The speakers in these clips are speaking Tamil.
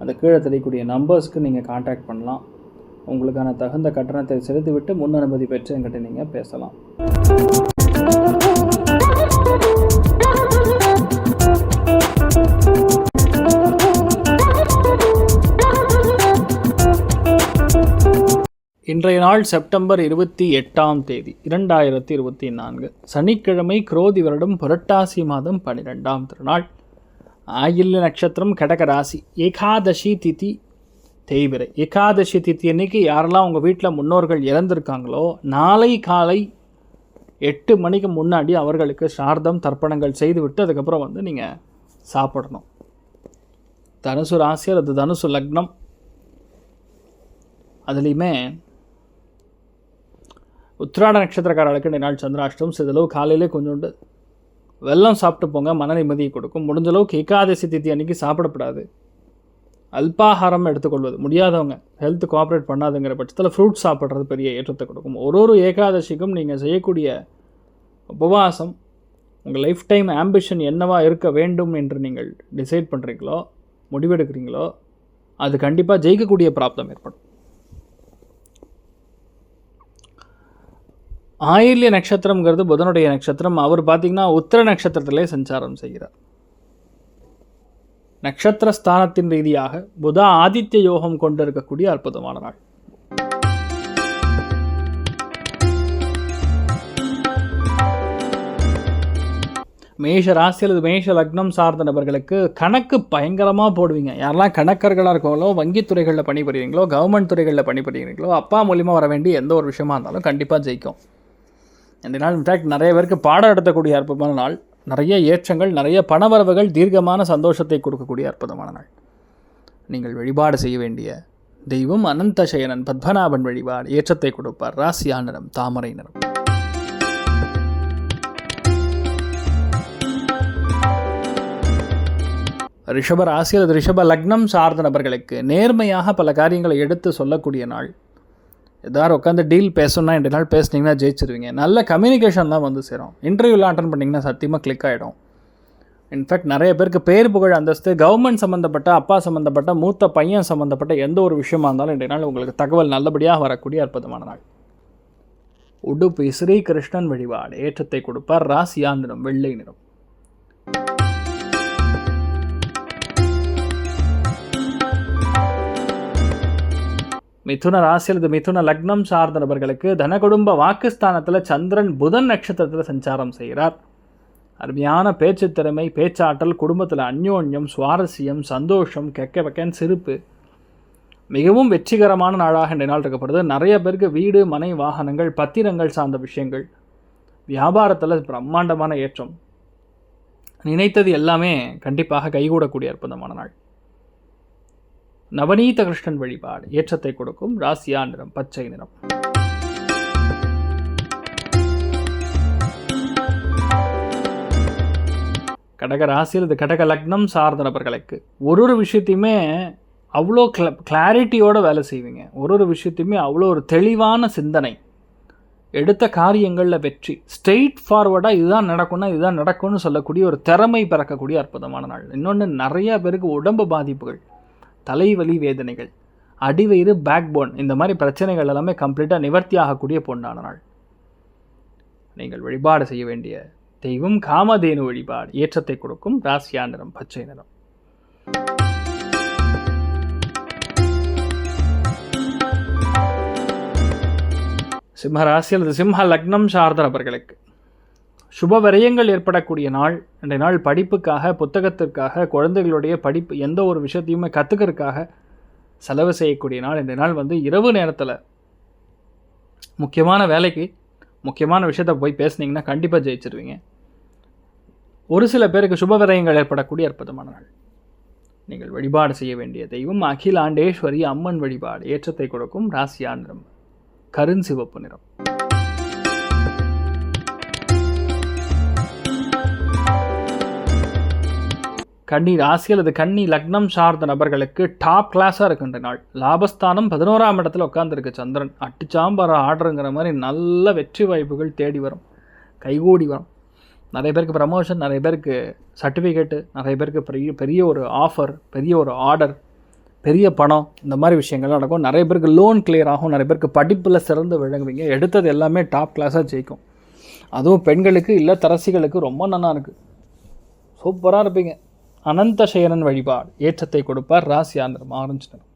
அந்த கீழே தெரியக்கூடிய நம்பர்ஸ்க்கு நீங்கள் காண்டாக்ட் பண்ணலாம். உங்களுக்கான தகுந்த கட்டணத்தை செலுத்திவிட்டு முன் அனுமதி பெற்று என்கிட்ட நீங்கள் பேசலாம். இன்றைய நாள் செப்டம்பர் இருபத்தி எட்டாம் தேதி இரண்டாயிரத்தி இருபத்தி நான்கு. சனிக்கிழமை குரோதி வருடம் புரட்டாசி மாதம் பனிரெண்டாம் திருநாள். ஆயில்ய நட்சத்திரம் கடக ராசி. ஏகாதசி திதி தேய்பிரை. ஏகாதசி திதி அன்னைக்கு யாரெல்லாம் உங்கள் வீட்டில் முன்னோர்கள் இறந்திருக்காங்களோ நாளை காலை எட்டு மணிக்கு முன்னாடி அவர்களுக்கு சார்தம் தர்ப்பணங்கள் செய்துவிட்டு அதுக்கப்புறம் வந்து நீங்கள் சாப்பிடணும். தனுசு ராசி அல்லது தனுசு லக்னம் அதுலேயுமே உத்திராட நட்சத்திரக்காரர்களுக்கு நாள் சந்திராஷ்டம் சிதளவு காலையிலே கொஞ்சோண்டு வெள்ளம் சாப்பிட்டு போங்க மன நிம்மதியை கொடுக்கும். முடிஞ்ச அளவுக்கு ஏகாதசி திதி அன்னைக்கு சாப்பிடப்படாது. அல்பாகாரம் எடுத்துக்கொள்வது. முடியாதவங்க ஹெல்த் கோஆப்ரேட் பண்ணாதுங்கிற பட்சத்தில் ஃப்ரூட் சாப்பிட்றது பெரிய ஏற்றத்தை கொடுக்கும். ஒரு ஒரு ஏகாதசிக்கும் நீங்கள் செய்யக்கூடிய உபவாசம் உங்கள் லைஃப் டைம் ஆம்பிஷன் என்னவாக இருக்க வேண்டும் என்று நீங்கள் டிசைட் பண்ணுறீங்களோ முடிவெடுக்கிறீங்களோ அது கண்டிப்பாக ஜெயிக்கக்கூடிய பிராப்தம் ஏற்படும். ஆயில்ய நட்சத்திரம்ங்கிறது புதனுடைய நட்சத்திரம். அவர் பார்த்திங்கன்னா உத்திர நட்சத்திரத்திலே சஞ்சாரம் செய்கிறார். நட்சத்திர ஸ்தானத்தின் ரீதியாக புத ஆதித்ய யோகம் கொண்டு இருக்கக்கூடிய அற்புதமான நாள். மேஷ ராசி அல்லது மேஷ லக்னம் சார்ந்த நபர்களுக்கு கணக்கு பயங்கரமாக போடுவீங்க. யாரெல்லாம் கணக்கர்களாக இருக்கவங்களோ வங்கித்துறைகளில் பணிபுரியுறீங்களோ கவர்மெண்ட் துறைகளில் பணிபுரியுறீங்களோ அப்பா மூலிமா வர வேண்டிய எந்த ஒரு விஷயமா இருந்தாலும் கண்டிப்பாக ஜெயிக்கும். இந்த நாள் இன்ஃபேக்ட் நிறைய பேருக்கு பாடம் நடத்தக்கூடிய அற்புதமான நாள். நிறைய ஏற்றங்கள் நிறைய பணவரவுகள் தீர்க்கமான சந்தோஷத்தை கொடுக்கக்கூடிய அற்புதமான நாள். நீங்கள் வழிபாடு செய்ய வேண்டிய தெய்வம் அனந்த சயனன் பத்மநாபன் வழிபாடு ஏற்றத்தை கொடுப்பார். ராசியா நிறம் தாமரை நிறம். ரிஷப ராசி அல்லது ரிஷப லக்னம் சார்ந்த நபர்களுக்கு நேர்மையாக பல காரியங்களை எடுத்து சொல்லக்கூடிய நாள். எதாவது உட்காந்து டீல் பேசணும்னா ரெண்டு நாள் பேசுனீங்கன்னா ஜெயிச்சிருவீங்க. நல்ல கம்யூனிகேஷன் தான் வந்து சேரும். இன்டர்வியூலாம் அட்டன் பண்ணிங்கன்னா சத்தியமாக கிளிக் ஆகிடும் இன்ஃபேக்ட் நிறைய பேருக்கு பேர் புகழ் அந்தஸ்து கவர்மெண்ட் சம்மந்தப்பட்ட அப்பா சம்மந்தப்பட்ட மூத்த பையன் சம்மந்தப்பட்ட எந்த ஒரு விஷயமா இருந்தாலும் ரெண்டு நாள் உங்களுக்கு தகவல் நல்லபடியாக வரக்கூடிய அற்புதமான நாள். உடுப்பு ஸ்ரீகிருஷ்ணன் வழிபாடு. ஏற்றத்தை கொடுப்பார் ராசியா நிறம் வெள்ளை நிறம். மிதுன ராசி அல்லது மிதுன லக்னம் சார்ந்த நபர்களுக்கு தனகுடும்ப வாக்குஸ்தானத்தில் சந்திரன் புதன் நட்சத்திரத்தில் சஞ்சாரம் செய்கிறார். அருமையான பேச்சு திறமை பேச்சாற்றல் குடும்பத்தில் அந்யோன்யம் சுவாரஸ்யம் சந்தோஷம் கெக்க வெக்கன் சிரிப்பு. மிகவும் வெற்றிகரமான நாளாக இன்றைய நாள் இருக்கப்படுது நிறைய பேருக்கு வீடு மனை வாகனங்கள் பத்திரங்கள் சார்ந்த விஷயங்கள். வியாபாரத்தில் பிரம்மாண்டமான ஏற்றம். நினைத்தது எல்லாமே கண்டிப்பாக கைகூடக்கூடிய அற்புதமான நாள். நவநீத கிருஷ்ணன் வழிபாடு. ஏற்றத்தை கொடுக்கும் ராசியா நிறம் பச்சை நிறம். கடக ராசியில் இது கடக லக்னம் சார்ந்த நபர்களுக்கு. ஒரு ஒரு விஷயத்தையுமே அவ்வளோ கிள கிளாரிட்டியோடு வேலை செய்வீங்க. ஒரு ஒரு விஷயத்தையுமே அவ்வளோ ஒரு தெளிவான சிந்தனை. எடுத்த காரியங்களில் வெற்றி. ஸ்ட்ரெயிட் ஃபார்வர்டாக இதுதான் நடக்கும்னா இதுதான் நடக்கும்னு சொல்லக்கூடிய ஒரு திறமை பிறக்கக்கூடிய அற்புதமான நாள். இன்னொன்று நிறையா பேருக்கு உடம்பு பாதிப்புகள். தலைவலி வேதனைகள் அடிவயிறு பேக் போன் இந்த மாதிரி பிரச்சனைகள் எல்லாமே கம்ப்ளீட்டாக நிவர்த்தி ஆகக்கூடிய பொண்ணான நாள். நீங்கள் வழிபாடு செய்ய வேண்டிய தெய்வம் காமதேனு வழிபாடு ஏற்றத்தை கொடுக்கும் ராசியா நிறம் பச்சை நிறம் சிம்ம ராசி அல்லது சிம்ம லக்னம் சார்ந்த நபர்களுக்கு சுப விரயங்கள் ஏற்படக்கூடிய நாள் இன்றைய நாள் படிப்புக்காக புத்தகத்திற்காக குழந்தைகளுடைய படிப்பு எந்த ஒரு விஷயத்தையுமே கற்றுக்கிறதுக்காக செலவு செய்யக்கூடிய நாள். இன்றைய நாள் வந்து இரவு நேரத்தில் முக்கியமான வேலைக்கு முக்கியமான விஷயத்த போய் பேசுனீங்கன்னா கண்டிப்பாக ஜெயிச்சிருவீங்க. ஒரு சில பேருக்கு சுப விரயங்கள் ஏற்படக்கூடிய அற்புதமான நாள். நீங்கள் வழிபாடு செய்ய வேண்டிய தெய்வம் அகிலாண்டேஸ்வரி அம்மன் வழிபாடு ஏற்றத்தை கொடுக்கும் ராசியா நிறம் கருஞ்சிவப்பு நிறம். கன்னி ராசி அல்லது கன்னி லக்னம் சார்ந்த நபர்களுக்கு டாப் கிளாஸாக இருக்கின்ற நாள். லாபஸ்தானம் பதினோராம் இடத்துல உட்காந்துருக்கு சந்திரன். அட்டுச்சாம்பார ஆர்டருங்கிற மாதிரி நல்ல வெற்றி வாய்ப்புகள் தேடி வரும். கைகூடி வரும். நிறைய பேருக்கு ப்ரமோஷன் நிறைய பேருக்கு சர்டிஃபிகேட்டு நிறைய பேருக்கு பெரிய பெரிய ஒரு ஆஃபர் பெரிய ஒரு ஆர்டர் பெரிய பணம் இந்த மாதிரி விஷயங்கள் நடக்கும். நிறைய பேருக்கு லோன் கிளியர் ஆகும். நிறைய பேருக்கு படிப்பில் சிறந்து விளங்குவீங்க. எடுத்தது எல்லாமே டாப் கிளாஸாக ஜெயிக்கும். அதுவும் பெண்களுக்கு இல்லை தரசிகளுக்கு ரொம்ப நல்லா இருக்குது சூப்பராக இருப்பீங்க. அனந்தசேரன் வழிபாடு. ஏற்றத்தை கொடுப்பார் ராசி ஆந்திரம் ஆரஞ்சு நிறம்.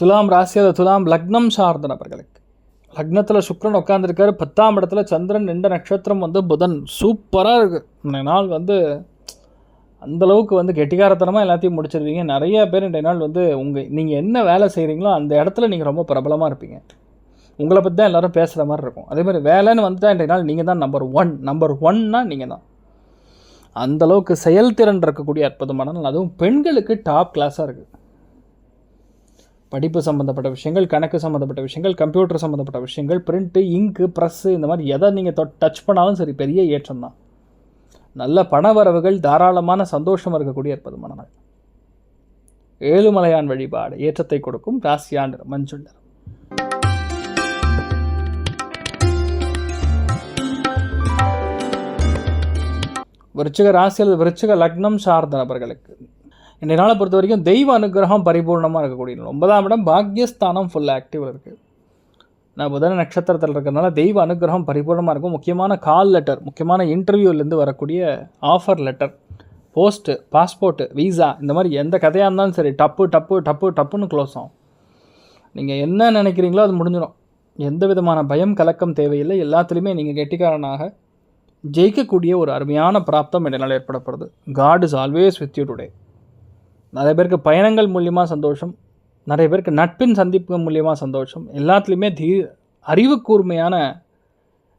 துலாம் ராசி அது துலாம் லக்னம் சார்ந்த நபர்களுக்கு. லக்னத்தில் சுக்ரன் உட்காந்துருக்காரு பத்தாம் இடத்துல சந்திரன் ரெண்டு நட்சத்திரம் வந்து புதன். சூப்பராக இருக்குது நாள் வந்து அந்தளவுக்கு வந்து கெட்டிகாரத்தனமாக எல்லாத்தையும் முடிச்சிருவீங்க. நிறைய பேர் இன்றைய நாள் வந்து உங்கள் நீங்கள் என்ன வேலை செய்கிறீங்களோ அந்த இடத்துல நீங்கள் ரொம்ப பிரபலமாக இருப்பீங்க. உங்களை பற்றி தான் எல்லோரும் பேசுகிற மாதிரி இருக்கும். அதே மாதிரி வேலைன்னு வந்துட்டால் இன்றைய நாள் நீங்கள் தான் நம்பர் ஒன் நம்பர் ஒன்னா நீங்கள் தான். அந்த அளவுக்கு செயல்திறன் இருக்கக்கூடிய அற்புதமான நாள். அதுவும் பெண்களுக்கு டாப் கிளாஸாக இருக்குது படிப்பு சம்மந்தப்பட்ட விஷயங்கள் கணக்கு சம்மந்தப்பட்ட விஷயங்கள் கம்ப்யூட்டர் சம்மந்தப்பட்ட விஷயங்கள் பிரிண்ட்டு இங்கு ப்ரெஸ்ஸு இந்த மாதிரி எதை நீங்கள் தொ டச் பண்ணாலும் சரி பெரிய ஏற்றம் தான். நல்ல பணவரவுகள் தாராளமான சந்தோஷம் இருக்கக்கூடிய அற்புதமான நாள். ஏழுமலையான் வழிபாடு ஏற்றத்தை கொடுக்கும். ராசியாண்டர் நிறம், விருச்சிக ராசி அல்லது விருச்சிக லக்னம் சார்ந்த நபர்களுக்கு. இன்றைய நாளை பொறுத்த வரைக்கும் தெய்வ அனுகிரகம் பரிபூர்ணமாக இருக்கக்கூடிய ஒன்பதாம் இடம் பாக்யஸ்தானம் ஃபுல் ஆக்டிவில் இருக்குது நான் புதன நட்சத்திரத்தில் இருக்கிறனால தெய்வ அனுகிரகம் பரிபூர்ணமாக இருக்கும். முக்கியமான கால் லெட்டர் முக்கியமான இன்டர்வியூலேருந்து வரக்கூடிய offer letter post passport visa இந்த மாதிரி எந்த கதையாக இருந்தாலும் சரி டப்பு டப்பு டப்பு டப்புன்னு க்ளோஸ் ஆகும். நீங்கள் என்ன நினைக்கிறீங்களோ அது முடிஞ்சிடும் எந்த விதமான பயம் கலக்கம் தேவையில்லை. எல்லாத்துலேயுமே நீங்கள் கெட்டிக்காரனாக ஜெயிக்கக்கூடிய ஒரு அருமையான பிராப்தம் என்னால் ஏற்படப்படுது. God is always with you today நிறைய பேருக்கு பயணங்கள் மூலியமாக சந்தோஷம் நிறைய பேருக்கு நட்பின் சந்திப்பு மூலியமாக சந்தோஷம். எல்லாத்துலேயுமே தீ அறிவு கூர்மையான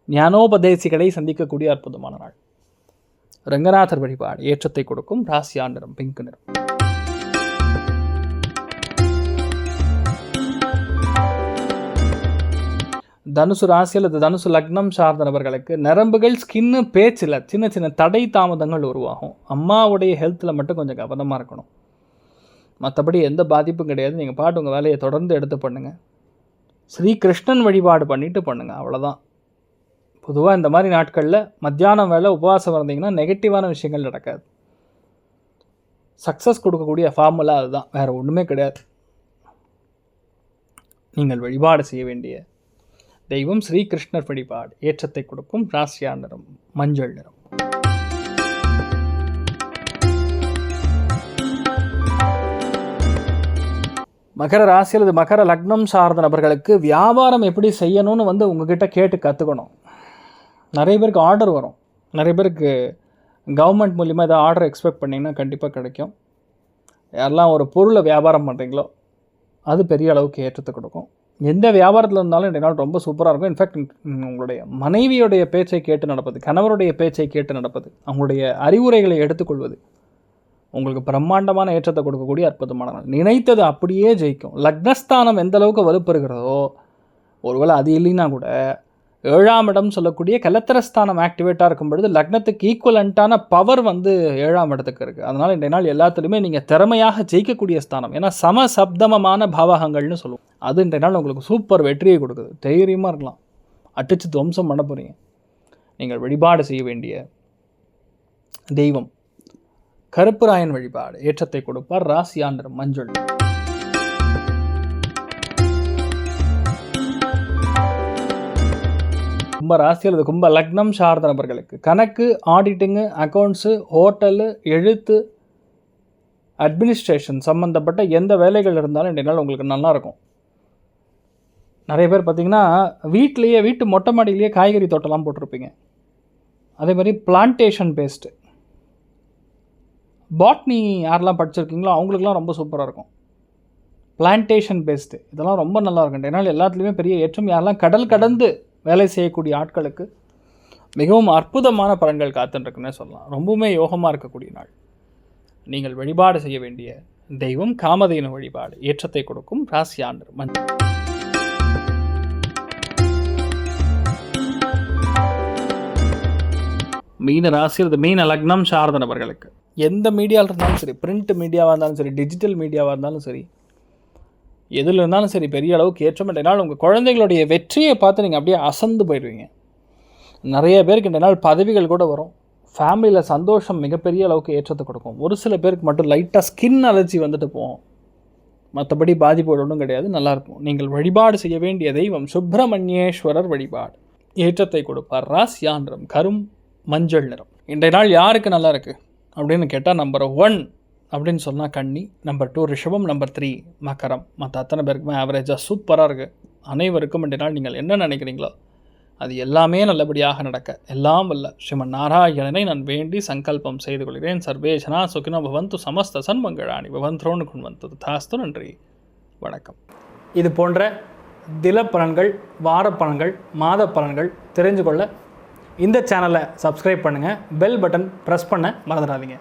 ஞானோபதேசிகளை சந்திக்கக்கூடிய அற்புதமான நாள். ரங்கநாதர் வழிபாடு ஏற்றத்தை கொடுக்கும். ராசியா நிறம் பிங்க் நிறம். தனுசு ராசி அல்லது தனுசு லக்னம் சார்ந்த நபர்களுக்கு நரம்புகள் ஸ்கின்னு பேச்சில் சின்ன சின்ன தடை தாமதங்கள் உருவாகும். அம்மாவுடைய ஹெல்த்தில் மட்டும் கொஞ்சம் கவனமாக இருக்கணும். மற்றபடி எந்த பாதிப்பும் கிடையாது. நீங்கள் பாட்டு உங்கள் வேலையை தொடர்ந்து எடுத்து பண்ணுங்கள் ஸ்ரீகிருஷ்ணன் வழிபாடு பண்ணிவிட்டு பண்ணுங்கள் அவ்வளோதான் பொதுவாக இந்த மாதிரி நாட்களில் மத்தியானம் வேலை உபவாசம் இருந்தீங்கன்னா நெகட்டிவான விஷயங்கள் நடக்காது. சக்ஸஸ் கொடுக்கக்கூடிய ஃபார்முலா அதுதான். வேறு ஒன்றுமே கிடையாது. நீங்கள் வழிபாடு செய்ய வேண்டிய தெய்வம் ஸ்ரீ கிருஷ்ணர் வழிபாடு. ஏற்றத்தை கொடுக்கும் ராசியா நிறம் மஞ்சள் நிறம். மகர ராசி அல்லது மகர லக்னம் சார்ந்த நபர்களுக்கு வியாபாரம் எப்படி செய்யணும்னு வந்து உங்ககிட்ட கேட்டு கற்றுக்கணும் நிறைய பேருக்கு ஆர்டர் வரும். நிறைய பேருக்கு கவர்மெண்ட் மூலிமா ஏதாவது ஆர்டர் எக்ஸ்பெக்ட் பண்ணிங்கன்னா கண்டிப்பாக கிடைக்கும். யாரெல்லாம் ஒரு பொருளை வியாபாரம் பண்ணுறீங்களோ அது பெரிய அளவுக்கு ஏற்றத்தை கொடுக்கும். எந்த வியாபாரத்தில் இருந்தாலும் இன்றைய நாள் ரொம்ப சூப்பராக இருக்கும். இன்ஃபேக்ட் உங்களுடைய மனைவியுடைய பேச்சை கேட்டு நடப்பது கணவருடைய பேச்சை கேட்டு நடப்பது அவங்களுடைய அறிவுரைகளை எடுத்துக்கொள்வது உங்களுக்கு பிரம்மாண்டமான ஏற்றத்தை கொடுக்கக்கூடிய அற்புதமான நாள். நினைத்தது அப்படியே ஜெயிக்கும். லக்னஸ்தானம் எந்த அளவுக்கு வலுப்பெறுகிறதோ ஒருவேளை அது இல்லைன்னா கூட ஏழாம் இடம் சொல்லக்கூடிய கலத்திரஸ்தானம் ஆக்டிவேட்டாக இருக்கும் பொழுது லக்னத்துக்கு ஈக்குவலண்ட்டான பவர் வந்து ஏழாம் இடத்துக்கு இருக்குது அதனால் இன்றைய நாள் எல்லாத்துலேயுமே நீங்கள் திறமையாக ஜெயிக்கக்கூடிய ஸ்தானம். ஏன்னா சம சப்தமமான பாவகங்கள்னு சொல்லுவோம். அது இன்றைய நாள் உங்களுக்கு சூப்பர் வெற்றியை கொடுக்குது. தைரியமாக இருக்கலாம். அட்டிச்சு துவம்சம் பண்ண போகிறீங்க நீங்கள் வழிபாடு செய்ய வேண்டிய தெய்வம். கருப்பராயன் வழிபாடு. ஏற்றத்தை கொடுப்பார். ராசியாண்டர் மஞ்சள். கும்ப ராசி அல்லது கும்ப லக்னம் சார்ந்த நபர்களுக்கு. கணக்கு ஆடிட்டிங்கு அக்கௌண்ட்ஸு ஹோட்டலு எழுத்து அட்மினிஸ்ட்ரேஷன் சம்மந்தப்பட்ட எந்த வேலைகள் இருந்தாலும் இன்றைய நாள் உங்களுக்கு நல்லாயிருக்கும். நிறைய பேர் பார்த்திங்கன்னா வீட்டிலையே வீட்டு மொட்டை மாடியிலேயே காய்கறி தோட்டம்லாம் போட்டிருப்பீங்க. அதே மாதிரி பிளான்டேஷன் பேஸ்ட்டு பாட்னி யாரெல்லாம் படிச்சிருக்கீங்களோ அவங்களுக்குலாம் ரொம்ப சூப்பராக இருக்கும். பிளான்டேஷன் பேஸ்டு இதெல்லாம் ரொம்ப நல்லா இருக்கும் ஏன்னா எல்லாத்துலேயுமே பெரிய ஏற்றம். யாரெல்லாம் கடல் கடந்து வேலை செய்யக்கூடிய ஆட்களுக்கு மிகவும் அற்புதமான பலன்கள் காத்துன்ருக்குன்னே சொல்லலாம். ரொம்பவுமே யோகமாக இருக்கக்கூடிய நாள். நீங்கள் வழிபாடு செய்ய வேண்டிய தெய்வம் காமதேனு வழிபாடு ஏற்றத்தை கொடுக்கும் ராசியாண்டர் மஞ்சள் மீன ராசி அது மீன லக்னம் சார்ந்த நபர்களுக்கு எந்த மீடியாவில் இருந்தாலும் சரி பிரிண்ட் மீடியாவாக இருந்தாலும் சரி டிஜிட்டல் மீடியாவாக இருந்தாலும் சரி எதில் இருந்தாலும் சரி பெரிய அளவுக்கு ஏற்றம் நாள் உங்கள் குழந்தைகளுடைய வெற்றியை பார்த்து நீங்கள் அப்படியே அசந்து போயிடுவீங்க. நிறைய பேருக்கு இந்த நாள் பதவிகள் கூட வரும். ஃபேமிலியில் சந்தோஷம் மிகப்பெரிய அளவுக்கு ஏற்றத்தை கொடுக்கும். ஒரு சில பேருக்கு மட்டும் லைட்டாக ஸ்கின் அலர்ஜி வந்துட்டு போகும். மற்றபடி பாதிப்பு ஒன்றும் கிடையாது. நல்லாயிருக்கும் நீங்கள் வழிபாடு செய்ய வேண்டிய தெய்வம் சுப்பிரமணியேஸ்வரர் வழிபாடு. ஏற்றத்தை கொடுப்பார். ராசியான்றம் கரும் மஞ்சள் நிறம். இன்றைய நாள் யாருக்கு நல்லா இருக்குது அப்படின்னு கேட்டால் நம்பர் ஒன் அப்படின்னு சொன்னால் கன்னி நம்பர் டூ ரிஷபம். நம்பர் த்ரீ மகரம். மற்ற அத்தனை பேருக்குமே ஆவரேஜாக சூப்பராக இருக்குது அனைவருக்கும் இன்றைய நாள் நீங்கள் என்ன நினைக்கிறீங்களோ அது எல்லாமே நல்லபடியாக நடக்க. எல்லாம் வல்ல. ஸ்ரீமன் நாராயணனை நான் வேண்டி சங்கல்பம் செய்து கொள்கிறேன். சர்வேஷனா சுகினோ பவந்து சமஸ்த சன்மங்களாணி பவந்தோன்னு கொண்டு தாஸ்து நன்றி. வணக்கம். இது போன்ற தில பலன்கள் வார பலன்கள் மாத பலன்கள் தெரிஞ்சு கொள்ள இந்த சேனலை சப்ஸ்கிரைப் பண்ணுங்கள் பெல் பட்டன் ப்ரெஸ் பண்ண மறந்துடாதீங்க.